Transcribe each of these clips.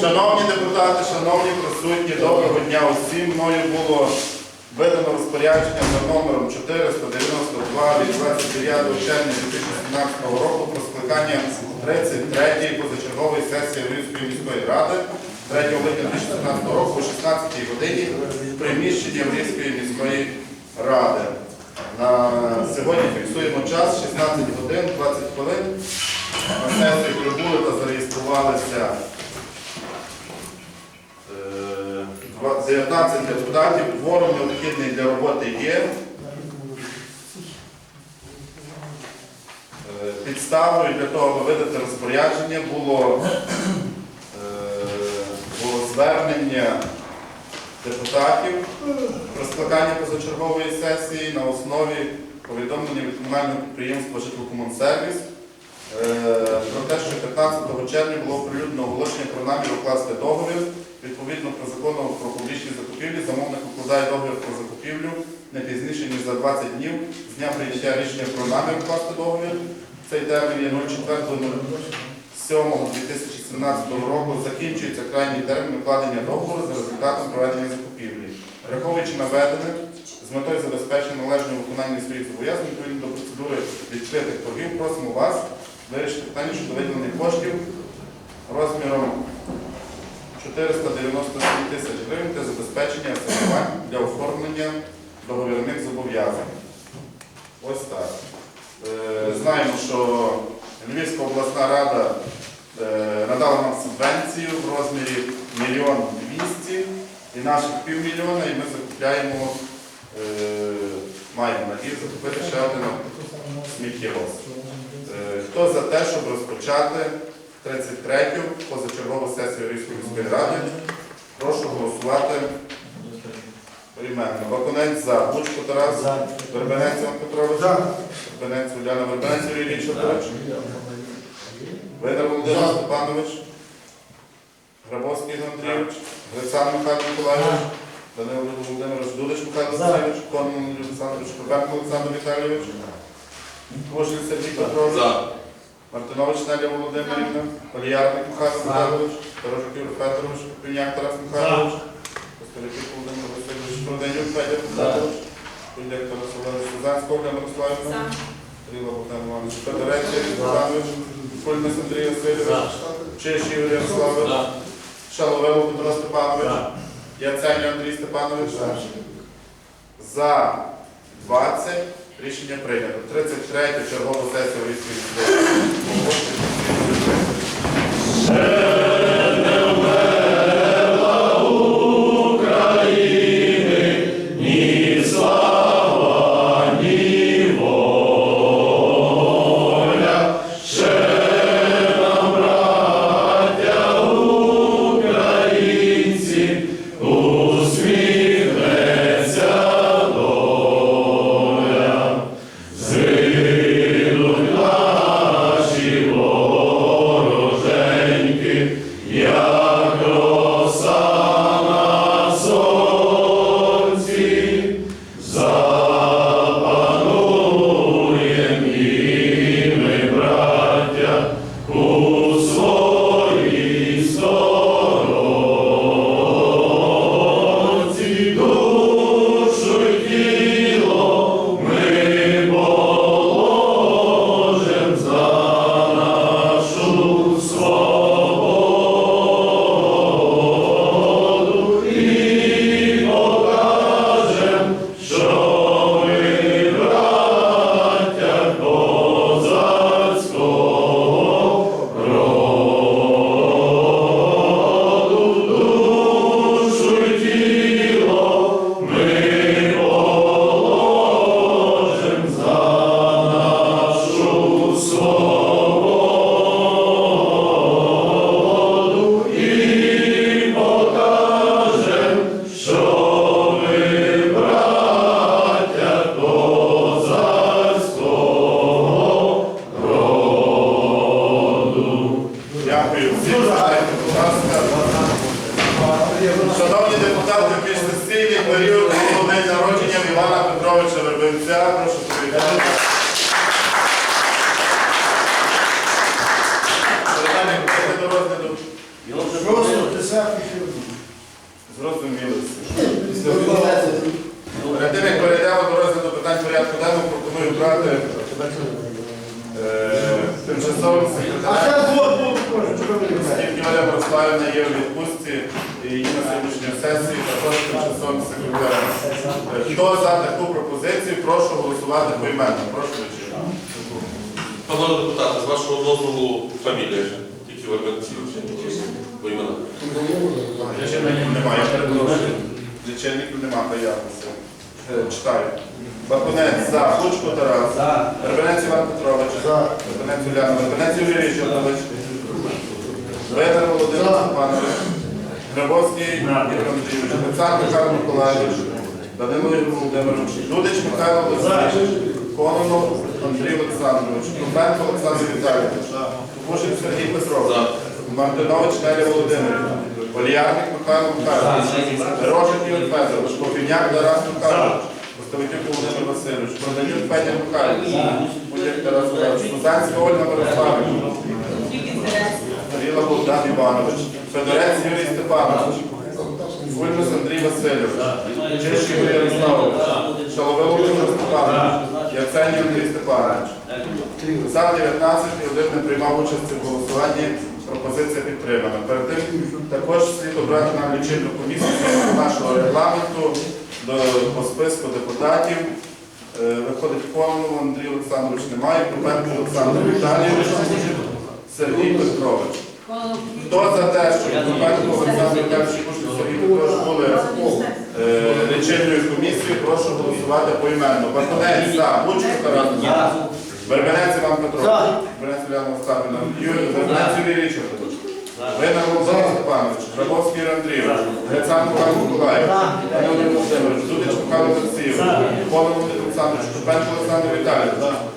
Шановні депутати, шановні присутні, доброго дня усім. Мною було видано розпорядження за номером 492 від 29 червня 2017 року про скликання 33-ї позачергової сесії Львівської міської ради 3 липня 2017 року о 16 годині в приміщенні Львівської міської ради. На сьогодні фіксуємо час 16 годин 20 хвилин. На сесію прибули та зареєструвалися Е, 19 депутатів, кворум необхідний для роботи є. Е, Підставою для того, аби видати розпорядження, було, е, було звернення депутатів про скликання позачергової сесії на основі повідомлення від комунального підприємства «Житлокомунсервіс» Е, про те, що 15 червня було оприлюднено оголошення про намір укласти договір. Відповідно про закону про публічні закупівлі, замовник укладає договір про закупівлю не пізніше, ніж за 20 днів з дня прийняття рішення про намір укласти договір. Цей термін є 04.07.2017 року. Закінчується крайній термін укладення договору за результатом проведення закупівлі. Враховуючи наведене, з метою забезпечення належного виконання своїх зобов'язань відповідно до процедури відкритих торгів, просимо вас вирішити питання щодо виділення коштів розміром 497 тисяч гривень та забезпечення асигнувань для оформлення договірних зобов'язань. Ось так. Е, Знаємо, що Львівська обласна рада е, надала нам субвенцію в розмірі мільйон двісті і наших півмільйона, і ми закупляємо, е, маємо надію закупити ще один сміттєвоз. Е, Хто за те, щоб розпочати 33-ю позачергову сесію Львівської міської ради? Прошу голосувати поіменно. Бакунець за. Бучко Тарас. Вербенець Іван Петрович. Вербенець Уляна Вербенець Юрій Вічович. Винер Володимир Степанович. Грабовський Ігор Андрійович. Грицан Михайло Миколайович. Данило Володимирович Дудич Михайло. Васильович. Конон Олександрович. Курбенко Олександр Віталійович. Кожин Сергій Петрович. Мартинович Неля Володимирівна, Поліярник Михайло Михайлович, Дорожик Юрій Федорович, Півняк Тарас Михайлович, Костеляків Володимир Васильович, Проденюк Федір Михайлович, Підляк Тарас Олегович, Сузанська Ольга Мирославівна, Ріла Богдан Іванович, Федорець Юрій Кульмис Андрій Васильович, Чиш Юрій Ярославович, Шаловело Петро Степанович, Яценю Андрій Степанович, за 20 рішення прийнято. 33 чергова сесія в міської Шановні депутати, міжсесійний період був день народження Івана Петровича Вербенця. Прошу привітати. Зрозуміло. Перед тим, як перейдемо до розгляду питань порядку денного, пропоную брати е, тимчасовим секретарем. Скільки Валя Бориславівна є в відпустці і на сьогоднішній сесії також тимчасовим секретарем. Хто за таку пропозицію, прошу голосувати поіменно. Прошу вечірку. Панове депутати, з вашого дозволу фамілія. Тільки Вербенців. По іменах. Лічильників немає, я перепрошую. Лічильників немає. Е, Читаю. Бакунець за. Лучко Тарас. Вербенець Іван Петрович. Вербенець Уляна. Вербенець Юрій Річардович. Ведер Володимир Степанович. Грабовський. Олександр Михайло Миколаївич. Данило Ігор Володимирович. Дудич Михайло Олексійович. Кононов Андрій Олександрович. Купенко Олександр Віталійович. Тупушин Сергій Петрович. Мартинович Нелі Володимирівна. Оліярник Михайло Михайлович. Рожик Ігор Федорович. Попівняк Тарас Михайлович. Поставитюк Володимир Васильович. Проданюк Федір Михайлович. Будяк Тарас Михайлович. Сузанська Ольга Мирославівна. Ріла Богдан Іванович. Федорець Юрій Степанович. Гульмус Андрій Васильович. Чешків Юрій Ярославович. Шаловий Володимир Степанович. Яценів Андрій Степанович. За 19 і один не приймав участі в голосуванні. Пропозиція підтримана. Перед тим також слід обрати нам лічильну комісію нашого регламенту до, по списку депутатів. Е, Виходить Кононов Андрій Олександрович немає, Купенко Олександр Віталійович, Сергій Петрович. Хто за те, щоб Купенко Олександр Віталійович і Кушин Сергій Петрович були лічильною комісією, прошу голосувати поіменно. Бартонець за, Лучко Тарас за. Вербенець Іван Петрович. За. Вербенець Уляна Остапівна. Юрій Вербенець Юрій Річардович. Винер Володимир Степанович. Грабовський Ігор Андрійович. Грицан Михайло Миколаївич. Данило Володимирович. Дудич Михайло Олексійович. Володимир Олександрович. Шупенко Олександр Віталійович.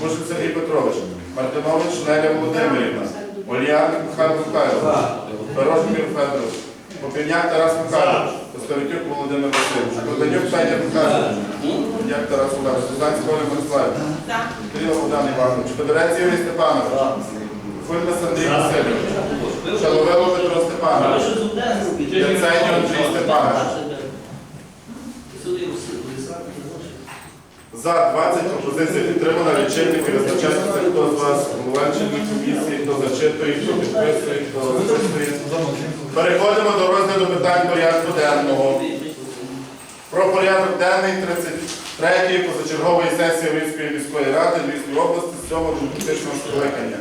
Бушин Сергій Петрович. Мартинович Неля Володимирівна. Оліярник Михайло Михайлович. Ігор Федорович. Попівняк Тарас Михайлович. Поставитюк Володимир Васильович. Проданюк Федір Михайлович. Попівняк Тарас Михайлович. Сузанська Оля Мирославівна. Кирило Богдан Іванович. Федорець Юрій Степанович. Фульмес Андрій Васильович. Шаловило Петро Степанович. Яценю Андрій Степанович. За 20 пропозицій підтримана лічильники визначаються, хто з вас голова лічильної комісії, хто зачитує, хто підписує, хто записує. Переходимо до розгляду питань порядку денного. Про порядок денний 33-ї позачергової сесії Львівської міської ради Львівської області з цього демократичного скликання.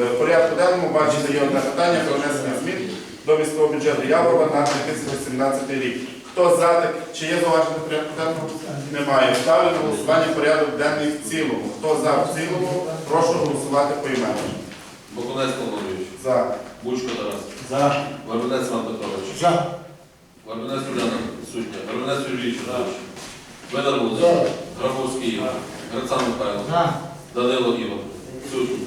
Е, порядку денному бачите є одне питання про внесення змін до міського бюджету Яворова на 2017 рік. Хто за так, чи є зауваження до порядку денного? Немає. Ставлю на голосування порядок денний в цілому. Хто за в цілому, прошу голосувати поіменно. Бакунець Павлович. За. Бучко Тарас. За. Вербенець Іван Петрович. За. Вербенець Уляна Сутня. Вербенець Юрій Річардович. Ведер Володимир. Грабовський Ігор. Грицан Михайло. За. Данило Ігор. Відсутній.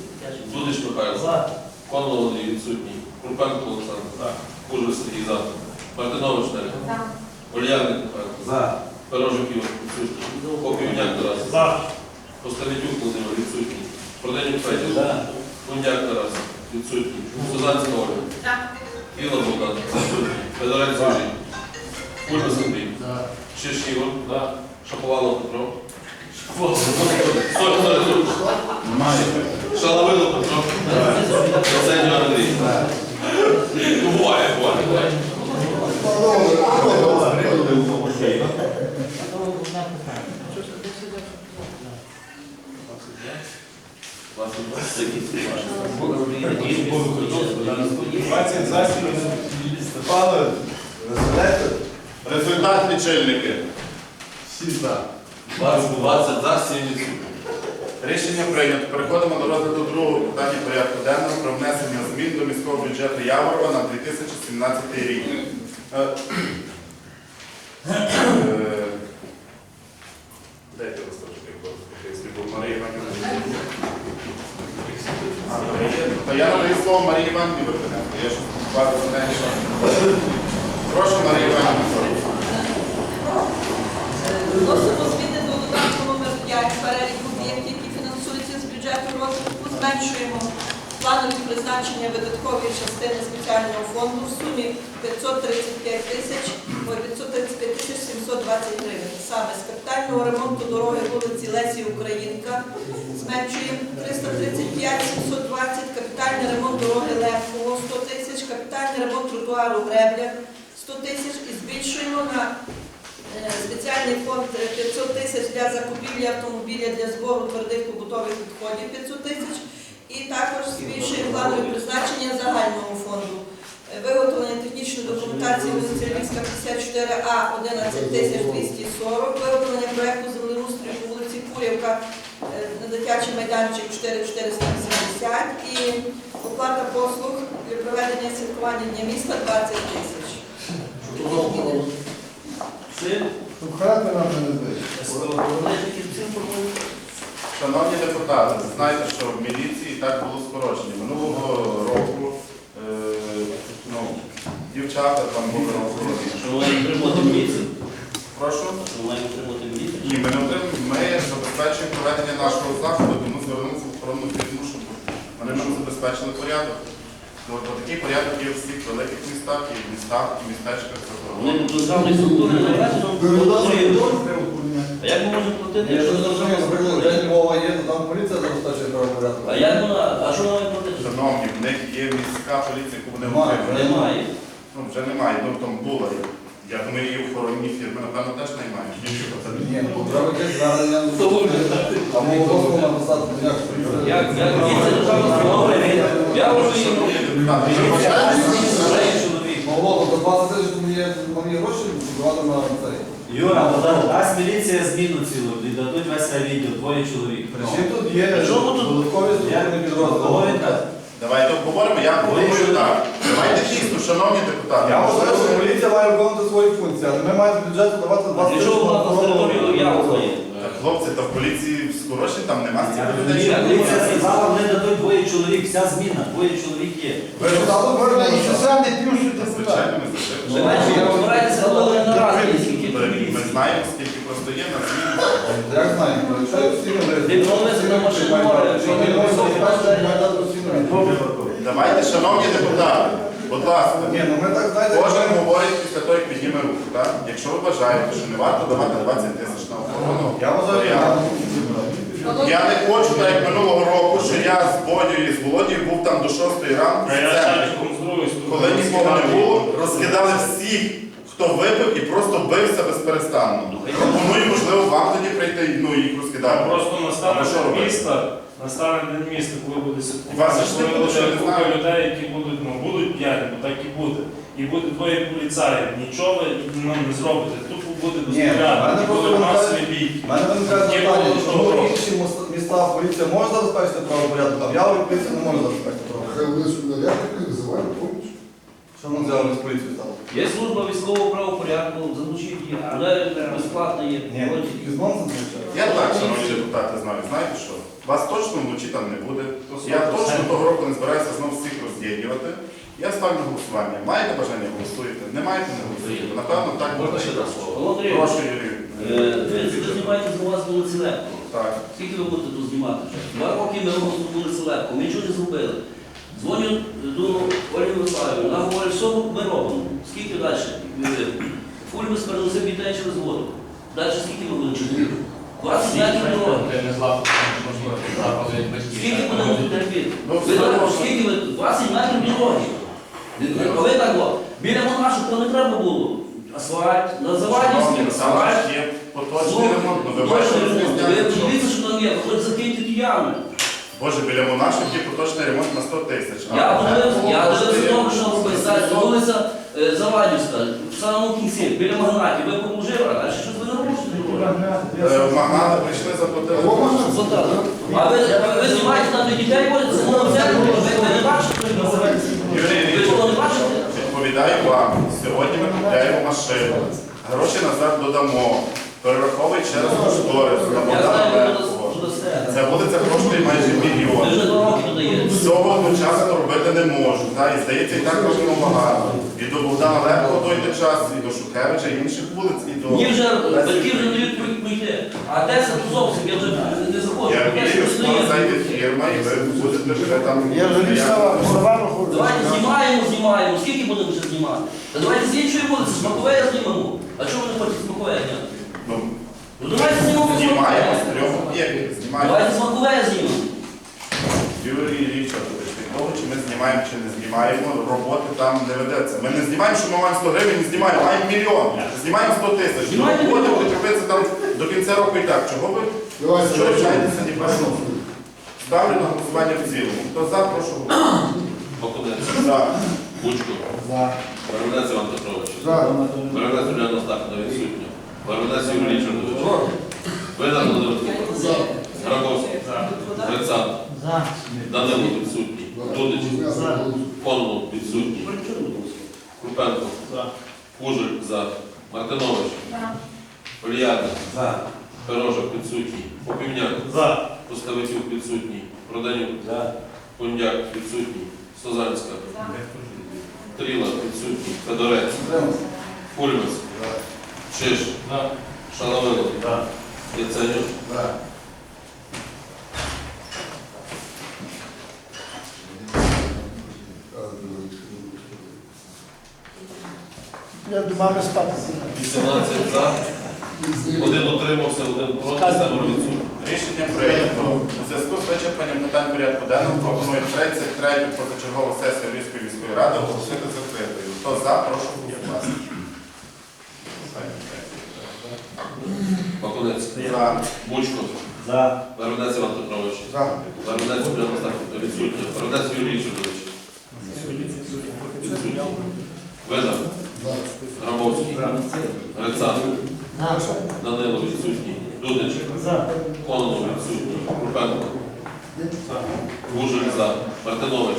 Дудич Михайло. Кононов Андрій. Відсутній. Крупенко Олександр. Кужер Сергій за. Мартинович Неля. Оліярник Михайло. За. Пирожик Ігор. Відсутній. Попівняк Тарас. За. Поставитюк Володимир. Відсутній. Проданюк Федір. Гундяк Тарас. Відсутній. Сузанська Ольга. Іла Богдан. Відсутній. Федорець Юрій. Кульмас Андрій. Шиш Ігор. Шаповалов Петро. Сорі, сорі, сорі. Шаловило Петро. Яценю Андрій. Ну, Буває, буває, буває. Вас тут сидить. 20 засібів Степана, розглядайте, Результат лічильники. всі за. 20 20 за, 7 відсутні. Рішення прийнято. Переходимо до розгляду другого питання порядку денного про внесення змін до міського бюджету Яворова на 2017 рік. Е, е, Дайте розташити, якщо Марія Іванівна. Я надаю слово Марії Іванівні Вербененко. Я за неї. Прошу, Марія Іванівна. Вносимо зміни до додатку номер 5 перелік об'єктів, які фінансуються з бюджету розвитку. Зменшуємо планові призначення видаткової частини спеціального фонду в сумі 535 тисяч, ой, 535 тисяч 720 гривень. Саме з капітального ремонту дороги вулиці Лесі Українка зменшуємо 335 720, капітальний ремонт дороги Левково 100 тисяч, капітальний ремонт тротуару Гребля 100 тисяч і збільшуємо на Е, Спеціальний фонд е, 500 тисяч для закупівлі автомобіля для збору твердих побутових відходів 500 тисяч. І також збільшує планове призначення загального фонду. Е, Виготовлення технічної документації вулиця Львівська 54А 11 тисяч 240, виготовлення проекту землеустрою по вулиці Курівка е, на дитячий майданчик 4480 і оплата послуг для проведення святкування Дня міста 20 тисяч. Щоб характер нам не збив. Шановні депутати, ви знаєте, що в міліції так було скорочення. Минулого року е, ну, дівчата там були на охороні. Що ми маємо отримати міліцію? Прошу. Що ми маємо отримати міліцію? Ні, ми не отримуємо. Ми забезпечуємо проведення нашого заходу, тому звернемося в охоронну фірму, щоб вони нам забезпечили порядок. От такий порядок є в всіх великих містах, і в містах, і в містечках Вони державної структури не належать, а як ми можемо платити, якщо Якщо зрозуміло, наприклад, день мова є, то там поліція забезпечує правопорядок. А як вона, а що вона має платити? Шановні, в них є міська поліція, яку вони Немає. отримують. Немає. Ну, вже немає, ну там була. Я думаю, її охоронні фірми, напевно, теж немає. Ні, ну треба якесь звернення. А ми дозволу написати, ну, як Як, як діється державна структура? Я розумію. чоловік. Мало, то 20 тисяч там є, там є гроші, давати на цей. Юра, пода- дасть міліція зміну цілу, віддадуть весь відділ, двоє чоловік. Чим тут є чому тут- додаткові структурні підрозділи? Логіка. Давайте обговоримо, я пропоную так. Давайте дійсно, шановні депутати. Я вважаю, що поліція має виконувати свої функції, але ми маємо з бюджету давати 20 Для чого вона на територію є? Та, Хлопці, та в поліції скорочень там нема стільки людей. Ні, Поліція сказала, вони дадуть двоє чоловік, вся зміна, двоє чоловік є. Ви ж там говорили, що Звичайно, Звичайно, ми розбираєтеся голови на скільки Ми знаємо, скільки просто є на світі. Всі не машину що ми Давайте, шановні депутати, будь ласка, Ні, ну ми так знаєте, кожен говорить після того, як підніме руку. Так? Якщо ви вважаєте, що не варто давати 20 тисяч на охорону, я вважаю, я- Я не хочу, так як минулого року, що я з Бодю і з Володією був там до 6 ранку. в центрі. Коли нікого не було, розкидали всіх, хто випив і просто бився безперестанно. Пропоную, можливо, вам тоді прийти ну, їх розкидати. Просто настане Або що день робити? міста, настане день міста, коли буде Вас святкувати, ж не коли буде, я буде не купа знаю. людей, які будуть, ну, будуть п'яні, бо так і буде. І буде двоє поліцаїв, нічого ви нам не зробите. Тупо буде Ні, в мене і просто буде виникає- масові бій. У мене виникає Ні, питання, було чому того. інші мос- міста поліція може забезпечити правопорядок, а в Яворі поліція не може забезпечити правопорядок. Хай вони сюди нарядники визивають поміч. Що нам взяли з поліції стало? Є служба військового правопорядку, залучіть їх, але безплатно є. Вроді. Нонсенс виходить. Я так, шановні депутати, знаю. Знаєте що? Вас точно вночі там не буде. Я точно того року не збираюся знову всіх роз'єднувати. Я ставлю на голосування. Маєте бажання голосуєте? Не маєте не голосуєте. Напевно, так Можна буде. ще раз слово? Павло Андрійович, Прошу, Юрій. е, дивіться, ви знімаєте з вас вулиці Лепко. Так. Скільки ви будете тут знімати вже? Два роки ми робимо тут вулиці Лепко, ми нічого не зробили. Дзвоню до Олі Мирославівни, вона говорить, що ми робимо? Скільки далі? Е, Фуль ми сперносив дітей через воду. Далі скільки ми будемо чути? 20 метрів дороги. Скільки будемо терпіти? Ну, Ви скільки ви? 20 метрів дороги. Не- Коли так було? Біля монашок то не треба було. Асфальт, на Шановні, асфальт. поточний ремонт. Ну, ви. Ви подивіться, що там є, ви хоч закиньте ті ями. Боже, біля монашок є поточний ремонт на 100 тисяч. Я А я коштує тому, що. Зараз вулиця е, Завадівська, в самому кінці, біля магнатів, ви поможили, а далі щось ви не робите. Е, Магнати прийшли, заплатили. Або А ви, ви знімаєте там де дітей ходять, це на церкву, ви, ви не бачите? Юрій Ви Ілліч, цього не бачите? Відповідаю вам. Сьогодні ми купляємо машину. Гроші назад додамо. Перераховуй через кошторис на Я Богдана знаю, ви Левкого. Ця вулиця коштує майже мільйон. вже два роки. Всього одночасно робити не можу. Та, і здається, і так робимо багато. І до Богдана Левкого дойде час, і до Шухевича, і інших вулиць. і до... Мені вже батьки вже дають про- пройти. А де це зовсім? Я вже не заходжу. Я вірю, що стоїть? зайде фірма, і ви будете вже там... Я вже слова Давайте знімаємо, знімаємо. Скільки будемо вже знімати? Та давайте з іншої вулиці, з Маковея знімемо. А чому ви не хочете з Маковея зняти? Ну, Ну давайте знімемо з знімаємо Маковея. з трьох об'єктів, знімаємо. Давайте з Маковея знімемо. Юрій того, чи ми знімаємо, чи не знімаємо, роботи там не ведеться. Ми не знімаємо, що ми маємо 100 гривень, не знімаємо, маємо мільйон. Знімаємо 100 тисяч. Знімайте Роботи мільйон. будуть робитися там до кінця року і так. Чого ви Давайте, що ні про що? Ставлю на голосування в цілому. Хто за, прошу голосувати. Бакунець. За. Бучко. За. Баранець Іван Петрович. За. Баранець Уляна Стахна відсутня. Баранець Юрій Річардович. Видар Володимир Степанович. Грабовський. Грицан. Данило відсутній. Дудич. Кононов відсутній. Крупенко. Кужель за. Мартинович. Поліяна. За. Пирожок відсутній. Попівняк. За. Поставитюк відсутній. Проданюк. За. Кондяк відсутній. Созанська. Тріла відсутній. Федорець. Кульмас. Чиш. Шаловило. Яценюк. Я до мами спати. 18 за. Один утримався, один проти, семеро відсутні. Рішення прийнято. У зв'язку з вичерпанням питань порядку денного пропоную 33 позачергову сесію Львівської міської ради оголосити закритою. Хто за, прошу голосувати. Бакунець. За. Бучко. За. Баронець Іван Петрович. За. Баронець Уляна Стахівна відсутня. Баронець Юрій Річардович. Відсутній. Видар. Грабовський. Грицан. Данило відсутній. Дудич. Кононов відсутній. Крупенко. Гужель за. Мартинович.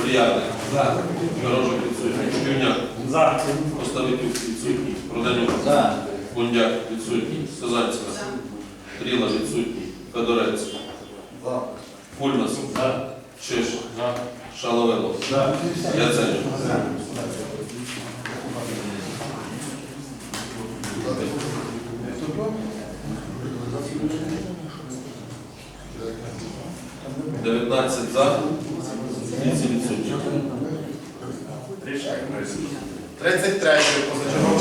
Поліяник. Пирожок відсутній. Півняк. За. Поставитюк відсутній. Проданюк. За. Бундяк відсутній. Созанська. Тріла відсутній. Федорець. Фульмас. Чиш. Шаловило. Яценюк. Дев'ятнадцять за. Вісім відсутні. Рішення прийнято. 33 позачергову